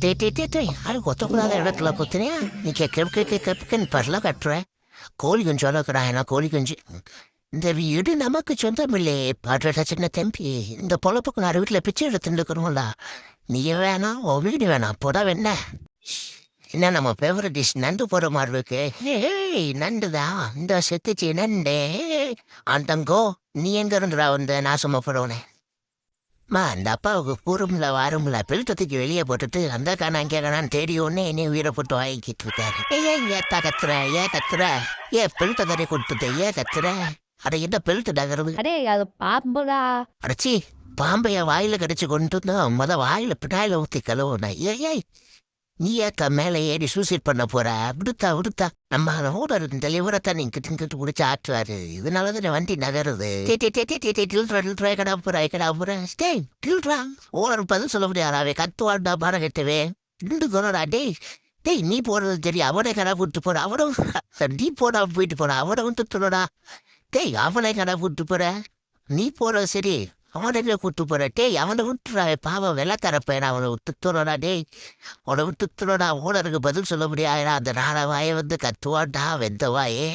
டே டே டே டே யாரும் கொத்தக்கூடாத இடத்துல குத்துனியா நீ கேட்க கேட்கன்னு பரல கட்டுற கோழி குஞ்சு வளர்க்குறாங்க கோழி குஞ்சு இந்த வீடு நமக்கு சொந்தமில்லே பாடுறா சின்ன தம்பி இந்த பொழப்புக்கு நான் வீட்டில் பிச்சை எடுத்துட்டு இருக்கிறோம்ல நீ வேணாம் உன் வீடு வேணாம் போடா வேணா என்ன நம்ம ஃபேவரட் டிஷ் நண்டு போடுற மாதிரி இருக்கு ஏய் நண்டுதான் இந்த செத்துச்சு நண்டே அந்தங்கோ நீ எங்கே இருந்துடா வந்து சும்மா போடுவனே மா அந்த அப்பாவுக்கு கூறும்ல வாரும்ல பில்டத்துக்கு வெளியே போட்டுட்டு அந்த காணா அங்கே காணான்னு தேடி ஒன்னே என்னை உயிரை போட்டு வாங்கிக்கிட்டு இருக்காரு. ஏன் ஏத்தா கத்துற ஏன் கத்துற? ஏன் பில்ட்ட தரை கொடுத்துட்டு ஏன் கத்துற? அட என்ன பெல்ட் நகருது? அடே அது பாம்புடா. அடச்சி பாம்பைய வாயில கடிச்சு கொண்டு வந்தோம் முத வாயில பின்னாயில ஊத்தி கழுவுன ஏய் நீ ஏக்கா மேலே ஏறி சூசைட் பண்ண போற? விடுத்தா விடுத்தா. நம்ம ஓடர் தெளிவரத்தான் நீங்க கிட்ட கிட்ட குடிச்சு ஆட்டுவாரு. இதனாலதான் வண்டி நகருது. டில்ட்ரா டில்ட்ரா கடா போற கடா போற? டேய் டில்ட்ரா ஓனர் பதில் சொல்ல முடியாது. கத்து கத்துவாண்டா பார கட்டவே ரெண்டு கொனடா டேய். டேய் நீ போறது தெரியும். அவனை கடா கூட்டு போற அவனும் நீ போடா போயிட்டு போற அவனை வந்து சொல்லடா டேய் அவனை கடை கூட்டு போற. நீ போற சரி. அவனுக்கு கூட்டு போற டேய் அவனை விட்டுறா பாவம் வெள்ள தரப்பேன் அவனை விட்டுத்துறோடா டேய். அவனை விட்டுத்துறோடா ஓனருக்கு பதில் சொல்ல முடியாது. அந்த நாளவாயை வந்து கத்துவான்டா வெந்தவாயே.